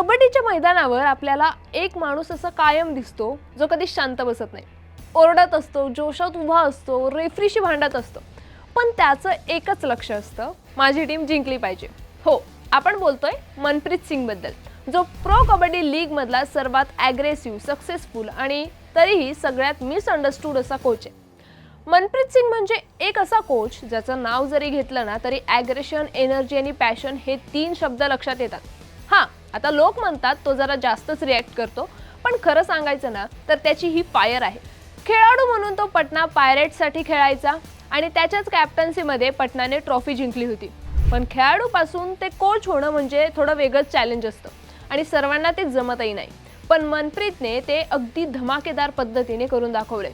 कबड्डीच्या मैदानावर आपल्याला एक माणूस असा कायम दिसतो जो कधी शांत बसत नाही. ओरडत असतो जोशात उभा असतो रेफरीशी भांडत असतो. पण त्याचं एकच लक्ष असतं माझी टीम जिंकली पाहिजे. हो आपण बोलतोय मनप्रीत सिंगबद्दल जो प्रो कबड्डी लीगमधला सर्वात ॲग्रेसिव्ह सक्सेसफुल आणि तरीही सगळ्यात मिसअंडरस्टूड असा कोच आहे. मनप्रीत सिंग म्हणजे एक असा कोच ज्याचं नाव जरी घेतलं ना तरी ॲग्रेशन एनर्जी आणि पॅशन हे तीन शब्द लक्षात येतात. आता लोक म्हणतात तो जरा जास्तच रिॲक्ट करतो पण खरं सांगायचं ना तर त्याची ही फायर आहे. खेळाडू म्हणून तो पटना पायरेट्ससाठी खेळायचा आणि त्याच्याच कॅप्टन्सीमध्ये पटनाने ट्रॉफी जिंकली होती. पण खेळाडूपासून ते कोच होणं म्हणजे थोडं वेगळंच चॅलेंज असतं आणि सर्वांना ते जमतही नाही. पण मनप्रीतने ते अगदी धमाकेदार पद्धतीने करून दाखवले.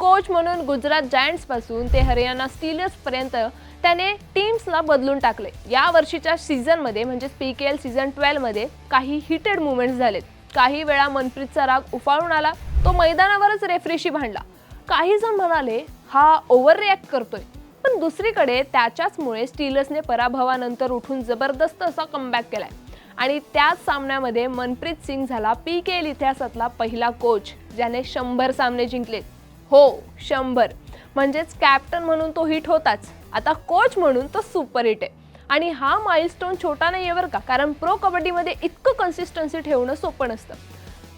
कोच म्हणून गुजरात जायंट्सपासून ते हरियाणा स्टीलर्सपर्यंत त्याने टीम्सला बदलून टाकले. या वर्षीच्या सीझनमध्ये म्हणजेच पी के एल सीझन ट्वेल्वमध्ये काही हिटेड मुवमेंट्स झालेत. काही वेळा मनप्रीतचा राग उफाळून आला तो मैदानावरच रेफरीशी भांडला. काही जण म्हणाले हा ओव्हर रिॲक्ट करतोय. पण दुसरीकडे त्याच्याचमुळे स्टीलर्सने पराभवानंतर उठून जबरदस्त असा कमबॅक केलाय. आणि त्याच सामन्यामध्ये मनप्रीत सिंग झाला पी के एल इतिहासातला पहिला कोच ज्याने शंभर सामने जिंकलेत. हो शंभर. म्हणजेच कॅप्टन म्हणून तो हिट होताच. आता कोच म्हणून तो सुपर हिट आहे. आणि हा माइलस्टोन छोटा नाही आहे बरं का कारण प्रो कबड्डीमध्ये इतकं कन्सिस्टन्सी ठेवणं सोपं नसतं.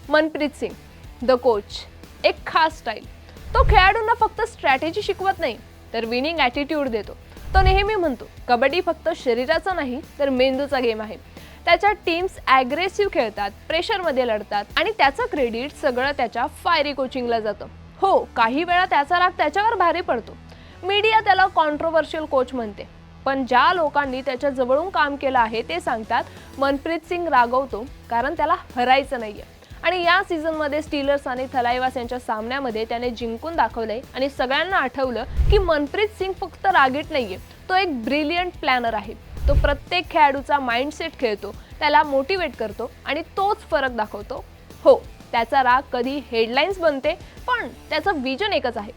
मनप्रीत सिंग द कोच एक खास स्टाईल तो खेळाडूंना फक्त स्ट्रॅटेजी शिकवत नाही तर विनिंग ॲटिट्यूड देतो. तो नेहमी म्हणतो कबड्डी फक्त शरीराचा नाही तर मेंदूचा गेम आहे. त्याच्या टीम्स ॲग्रेसिव्ह खेळतात प्रेशरमध्ये लढतात आणि त्याचं क्रेडिट सगळं त्याच्या फायरी कोचिंगला जातं. हो काही वेळा त्याचा राग त्याच्यावर भारी पडतो. मीडिया त्याला कॉन्ट्रोवर्शियल कोच म्हणते. पण ज्या लोकांनी त्याच्या जवळून काम केलं आहे ते सांगतात मनप्रीत सिंग रागवतो कारण त्याला हरायचं नाहीये. आणि या सीझनमध्ये स्टीलर्स आणि थलाईवास यांच्या सामन्यामध्ये त्याने जिंकून दाखवलंय आणि सगळ्यांना आठवलं की मनप्रीत सिंग फक्त रागीट नाहीये. तो एक ब्रिलियंट प्लॅनर आहे. तो प्रत्येक खेळाडूचा माइंडसेट खेळतो त्याला मोटिवेट करतो आणि तोच फरक दाखवतो. हो. त्याचा राग कधी हेडलाईन्स बनते पण त्याचं विजन एकच आहे.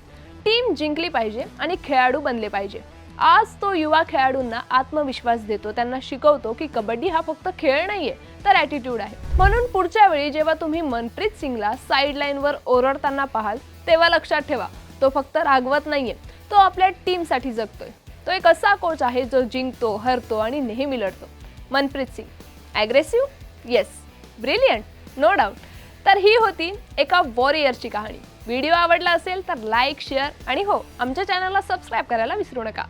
टीम जिंकली पाहिजे आणि खेळाडू बनले पाहिजे. आज तो युवा खेळाडूंना आत्मविश्वास देतो त्यांना शिकवतो की कबड्डी हा फक्त खेळ नाहीये तर ॲटिट्यूड आहे. म्हणून पुढच्या वेळी जेव्हा तुम्ही मनप्रीत सिंगला साईडलाईनवर ओरडताना पाहाल तेव्हा लक्षात ठेवा तो फक्त रागवत नाहीये तो आपल्या टीमसाठी जगतोय. तो एक असा कोच आहे जो जिंकतो हरतो आणि नेहमी लढतो. Manpreet Singh. Aggressive yes brilliant no doubt तर ही होती एका वॉरियरची कहाणी. व्हिडिओ आवडला असेल तर लाईक शेअर आणि हो आमच्या चॅनलला सबस्क्राईब करायला विसरू नका.